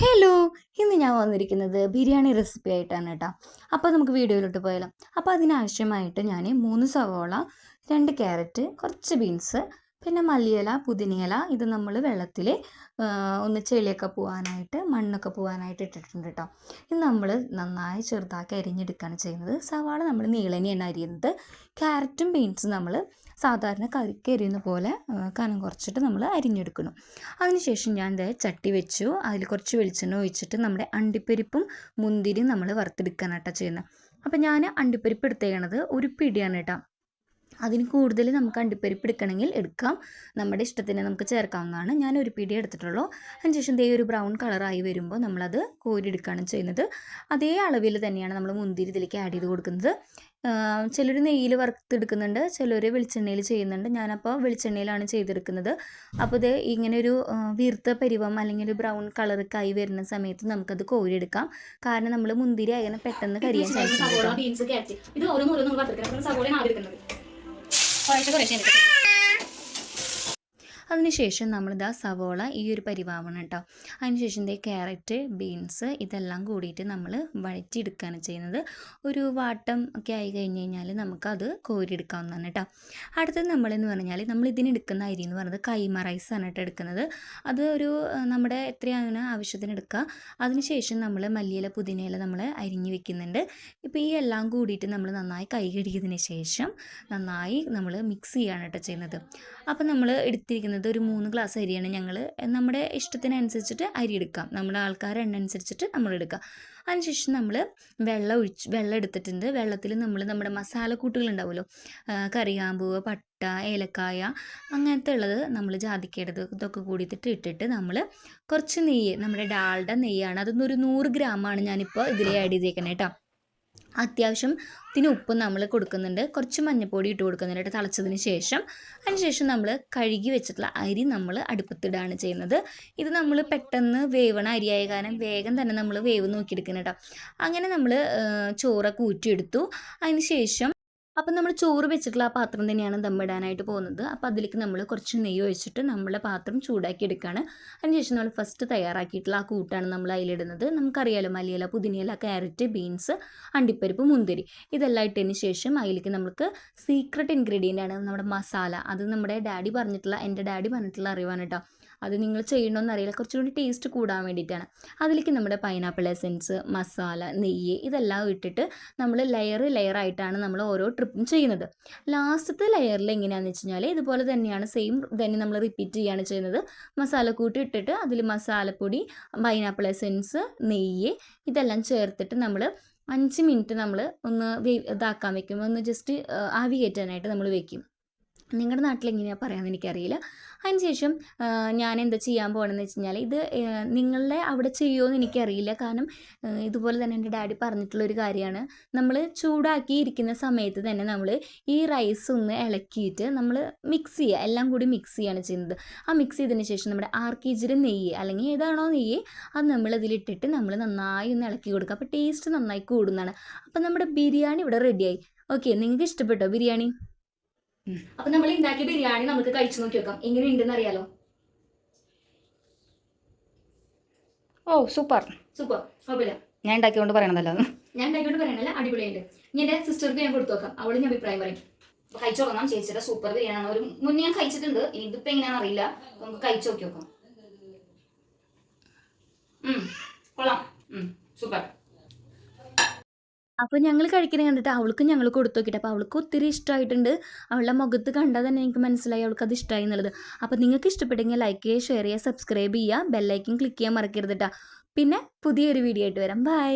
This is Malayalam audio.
ഹലോ ഇന്ന് ഞാൻ വന്നിരിക്കുന്നത് ബിരിയാണി റെസിപ്പി ആയിട്ടാണ് കേട്ടോ അപ്പോൾ നമുക്ക് വീഡിയോയിലോട്ട് പോയാലോ. അപ്പോൾ അതിനാവശ്യമായിട്ട് ഞാൻ മൂന്ന് സവോള രണ്ട് ക്യാരറ്റ് കുറച്ച് ബീൻസ് പിന്നെ മല്ലിയില പുതിനയില ഇത് നമ്മൾ വെള്ളത്തിൽ ഒന്ന് ചെളിയൊക്കെ പോകാനായിട്ട് മണ്ണൊക്കെ പോകാനായിട്ട് ഇട്ടിട്ടുണ്ട് കേട്ടോ ഇത് നമ്മൾ നന്നായി ചെറുതാക്കി അരിഞ്ഞെടുക്കുകയാണ് ചെയ്യുന്നത്. സവാള നമ്മൾ നീളനെയാണ് അരിയുന്നത്. ക്യാരറ്റും ബീൻസും നമ്മൾ സാധാരണ കറിക്ക് എരിയുന്ന പോലെ കനം കുറച്ചിട്ട് നമ്മൾ അരിഞ്ഞെടുക്കണം. അതിനുശേഷം ഞാൻ ദേ ചട്ടി വെച്ചു. അതിൽ കുറച്ച് വെളിച്ചെണ്ണ ഒഴിച്ചിട്ട് നമ്മുടെ അണ്ടിപ്പരിപ്പും മുന്തിരിയും നമ്മൾ വറുത്തെടുക്കാനായിട്ടാണ് ചെയ്യുന്നത് അപ്പം ഞാൻ അണ്ടിപ്പരിപ്പ് എടുത്തേക്കണത് ഒരു പിടിയാണ് കേട്ടോ അതിന് കൂടുതൽ നമുക്ക് അണ്ടിപ്പരിപ്പ് എടുക്കണമെങ്കിൽ എടുക്കാം. നമ്മുടെ ഇഷ്ടത്തിന് നമുക്ക് ചേർക്കാവുന്നതാണ്. ഞാൻ ഒരു പിടി എടുത്തിട്ടുള്ളൂ. അതിന് ശേഷം ദേ ഒരു ബ്രൗൺ കളറായി വരുമ്പോൾ നമ്മളത് കോരിയെടുക്കുകയാണ് ചെയ്യുന്നത്. അതേ അളവിൽ തന്നെയാണ് നമ്മൾ മുന്തിരി ഇതിലേക്ക് ആഡ് ചെയ്ത് കൊടുക്കുന്നത്. ചിലർ നെയ്യിൽ വറുത്തെടുക്കുന്നുണ്ട് ചിലർ വെളിച്ചെണ്ണയിൽ ചെയ്യുന്നുണ്ട്. ഞാനപ്പോൾ വെളിച്ചെണ്ണയിലാണ് ചെയ്തെടുക്കുന്നത്. അപ്പോൾ ഇത് ഇങ്ങനെ ഒരു വീർത്ത പരിവം അല്ലെങ്കിൽ ഒരു ബ്രൗൺ കളറൊക്കെ ആയി വരുന്ന സമയത്ത് നമുക്കത് കോരിയെടുക്കാം. കാരണം നമ്മൾ മുന്തിരി അങ്ങനെ പെട്ടെന്ന് കരിയാൻ ചാൻസ് ഉണ്ട് സവോള കേട്ടോ ബീൻസ് ക്യാരറ്റ് ഇത് ഓരോന്ന് അതിനുശേഷം നമ്മളിതാ സവോള ഈ ഒരു പരിവാവണം കേട്ടോ അതിനുശേഷം ഇതേ ക്യാരറ്റ് ബീൻസ് ഇതെല്ലാം കൂടിയിട്ട് നമ്മൾ വഴറ്റിയെടുക്കുകയാണ് ചെയ്യുന്നത്. ഒരു വാട്ടം ഒക്കെ ആയി കഴിഞ്ഞ് കഴിഞ്ഞാൽ നമുക്കത് കോരിയെടുക്കാവുന്നതാണ് കേട്ടോ അടുത്തത് നമ്മളെന്ന് പറഞ്ഞാൽ നമ്മൾ ഇതിനെടുക്കുന്ന അരി എന്ന് പറയുന്നത് കൈമ ആണ് കേട്ടോ എടുക്കുന്നത്. അത് ഒരു നമ്മുടെ എത്രയാണ് ആവശ്യത്തിന് എടുക്കുക അതിനുശേഷം നമ്മൾ മല്ലിയില പുതിനയില നമ്മൾ അരിഞ്ഞു വെക്കുന്നുണ്ട്. ഇപ്പോൾ ഈ എല്ലാം കൂടിയിട്ട് നമ്മൾ നന്നായി കൈ കഴുകിയതിന് ശേഷം നന്നായി നമ്മൾ മിക്സ് ചെയ്യാണ് കേട്ടോ ചെയ്യുന്നത്. അപ്പോൾ നമ്മൾ എടുത്തിരിക്കുന്നത് ഒരു മൂന്ന് ഗ്ലാസ് അരിയാണ് ഞങ്ങൾ നമ്മുടെ ഇഷ്ടത്തിനനുസരിച്ചിട്ട് അരി എടുക്കാം. നമ്മുടെ ആൾക്കാരുടെ എണ്ണ അനുസരിച്ചിട്ട് നമ്മൾ എടുക്കാം. അതിനുശേഷം നമ്മൾ വെള്ളം ഒഴിച്ച് വെള്ളം എടുത്തിട്ടുണ്ട്. വെള്ളത്തിൽ നമ്മൾ നമ്മുടെ മസാല ഉണ്ടാവുമല്ലോ? ആ, കറിയാമ്പൂവ് പട്ട ഏലക്കായ അങ്ങനത്തെ ഉള്ളത് നമ്മൾ ജാതിക്കേണ്ടത് ഇതൊക്കെ കൂടിയിട്ട് ഇട്ടിട്ട് നമ്മൾ കുറച്ച് നെയ്യ് നമ്മുടെ ഡാൾഡ നെയ്യാണ്. അതൊന്നൊരു ഒരു നൂറ് ഗ്രാമാണ് ഞാനിപ്പോൾ ഇതിൽ ആഡ് ചെയ്തേക്കുന്നത് കേട്ടോ അത്യാവശ്യം ഇതിന് ഉപ്പ് നമ്മൾ കൊടുക്കുന്നുണ്ട്. കുറച്ച് മഞ്ഞൾപ്പൊടി ഇട്ട് കൊടുക്കുന്നുണ്ട് കേട്ടോ തിളച്ചതിന് ശേഷം. അതിനുശേഷം നമ്മൾ കഴുകി വെച്ചിട്ടുള്ള അരി നമ്മൾ അടുപ്പത്തിടാണ് ചെയ്യുന്നത്. ഇത് നമ്മൾ പെട്ടെന്ന് വേവണ അരിയായ കാരണം വേഗം തന്നെ നമ്മൾ വേവ് നോക്കിയെടുക്കണം അങ്ങനെ നമ്മൾ ചോറൊക്കെ ഊറ്റിയെടുത്തു. അതിന് ശേഷം അപ്പം നമ്മൾ ചോറ് വെച്ചിട്ടുള്ള ആ പാത്രം തന്നെയാണ് ദമ്മിടാനായിട്ട് പോകുന്നത്. അപ്പോൾ അതിലേക്ക് നമ്മൾ കുറച്ച് നെയ്യ് ഒഴിച്ചിട്ട് നമ്മളെ പാത്രം ചൂടാക്കി എടുക്കുകയാണ് അതിനുശേഷം നമ്മൾ ഫസ്റ്റ് തയ്യാറാക്കിയിട്ടുള്ള ആ കൂട്ടാണ് നമ്മൾ അതിലിടുന്നത്. നമുക്കറിയാലോ മല്ലിയില പുതിനയില ക്യാരറ്റ് ബീൻസ് അണ്ടിപ്പരിപ്പ് മുന്തിരി ഇതെല്ലാം ഇട്ടതിന് ശേഷം അതിലേക്ക് നമുക്ക് സീക്രട്ട് ഇൻഗ്രീഡിയന്റ് ആണ് നമ്മുടെ മസാല. അത് നമ്മുടെ ഡാഡി പറഞ്ഞിട്ടുള്ള എന്റെ ഡാഡി പറഞ്ഞിട്ടുള്ള അറിവാണ് കേട്ടോ. അത് നിങ്ങൾ ചെയ്യണമെന്ന് അറിയില്ല. കുറച്ചുകൂടി ടേസ്റ്റ് കൂടാൻ വേണ്ടിയിട്ടാണ്. അതിലേക്ക് നമ്മുടെ പൈനാപ്പിൾ എസൻസ് മസാല നെയ്യ് ഇതെല്ലാം ഇട്ടിട്ട് നമ്മൾ ലെയർ ലെയർ ആയിട്ടാണ് നമ്മൾ ഓരോ ട്രിപ്പും ചെയ്യുന്നത്. ലാസ്റ്റത്തെ ലെയറിൽ എങ്ങനെയാണെന്ന് വെച്ച് കഴിഞ്ഞാൽ ഇതുപോലെ തന്നെയാണ് സെയിം തന്നെ നമ്മൾ റിപ്പീറ്റ് ചെയ്യുകയാണ് ചെയ്യുന്നത്. മസാലക്കൂട്ട് ഇട്ടിട്ട് അതിൽ മസാലപ്പൊടി പൈനാപ്പിൾ എസെൻസ് നെയ്യ് ഇതെല്ലാം ചേർത്തിട്ട് നമ്മൾ അഞ്ച് മിനിറ്റ് നമ്മൾ ഒന്ന് ഇതാക്കാൻ വെക്കും. ഒന്ന് ജസ്റ്റ് ആവി കയറ്റാനായിട്ട് നമ്മൾ വെക്കും. നിങ്ങളുടെ നാട്ടിൽ എങ്ങനെയാണ് പറയാമെന്ന് എനിക്കറിയില്ല അതിനുശേഷം ഞാൻ എന്താ ചെയ്യാൻ പോകണമെന്ന് വെച്ച് കഴിഞ്ഞാൽ ഇത് നിങ്ങളുടെ അവിടെ ചെയ്യുമോ എന്ന് എനിക്കറിയില്ല. കാരണം ഇതുപോലെ തന്നെ എന്റെ ഡാഡി പറഞ്ഞിട്ടുള്ള ഒരു കാര്യമാണ്. നമ്മൾ ചൂടാക്കി ഇരിക്കുന്ന സമയത്ത് തന്നെ നമ്മൾ ഈ റൈസ് ഒന്ന് ഇളക്കിയിട്ട് നമ്മൾ മിക്സ് ചെയ്യുക എല്ലാം കൂടി മിക്സ് ചെയ്യാണ് ചെയ്യുന്നത്. ആ മിക്സ് ചെയ്തതിന് ശേഷം നമ്മുടെ ആർ കെ ജിയിൽ നെയ്യ് അല്ലെങ്കിൽ ഏതാണോ നെയ്യ് അത് നമ്മൾ ഇതിലിട്ടിട്ട് നമ്മൾ നന്നായി ഒന്ന് ഇളക്കി കൊടുക്കുക അപ്പോൾ ടേസ്റ്റ് നന്നായി കൂടുന്നതാണ് അപ്പോൾ നമ്മുടെ ബിരിയാണി ഇവിടെ റെഡിയായി ഓക്കെ നിങ്ങൾക്ക് ഇഷ്ടപ്പെട്ടോ ബിരിയാണി? അപ്പൊ നമ്മൾ ഉണ്ടാക്കിയ ബിരിയാണി നമുക്ക് കഴിച്ചു നോക്കി വെക്കാം. എങ്ങനെ ഉണ്ടെന്ന് അറിയാലോ? ഓ സൂപ്പർ. സൂപ്പർ. കുഴപ്പമില്ല. ഞാൻ ഉണ്ടാക്കിക്കൊണ്ട് പറയണതല്ലോ ഞാൻ ഉണ്ടാക്കിയോണ്ട് പറയണല്ല അടിപൊളിയുണ്ട് ഇനി എന്റെ സിസ്റ്റർക്ക് ഞാൻ കൊടുത്തു നോക്കാം അവൾ ഞാൻ അഭിപ്രായം പറയും. കഴിച്ചു നോക്കാം ചേച്ചിയുടെ സൂപ്പർ ബിരിയാണി ഒരു മുന്നേ ഞാൻ കഴിച്ചിട്ടുണ്ട്. ഇനി ഇതിപ്പോ എങ്ങനെയാണെന്ന് അറിയില്ല. നമുക്ക് കഴിച്ചു നോക്കി നോക്കാം ഉം, കൊള്ളാം. സൂപ്പർ. അപ്പോൾ ഞങ്ങൾ കഴിക്കുന്നത് കണ്ടിട്ട് അവൾക്ക് ഞങ്ങൾ കൊടുത്തു നോക്കിയിട്ട് അപ്പോൾ അവൾക്ക് ഒത്തിരി ഇഷ്ടമായിട്ടുണ്ട് അവളുടെ മുഖത്ത് കണ്ടാൽ തന്നെ എനിക്ക് മനസ്സിലായി അവൾക്ക് അത് ഇഷ്ടമായി എന്നുള്ളത്. അപ്പോൾ നിങ്ങൾക്ക് ഇഷ്ടപ്പെട്ടെങ്കിൽ ലൈക്ക് ചെയ്യുക ഷെയർ ചെയ്യുക സബ്സ്ക്രൈബ് ചെയ്യുക ബെല്ലൈക്കൻ ക്ലിക്ക് ചെയ്യാൻ മറക്കരുത് കേട്ടോ പിന്നെ പുതിയൊരു വീഡിയോ ആയിട്ട് വരാം. ബൈ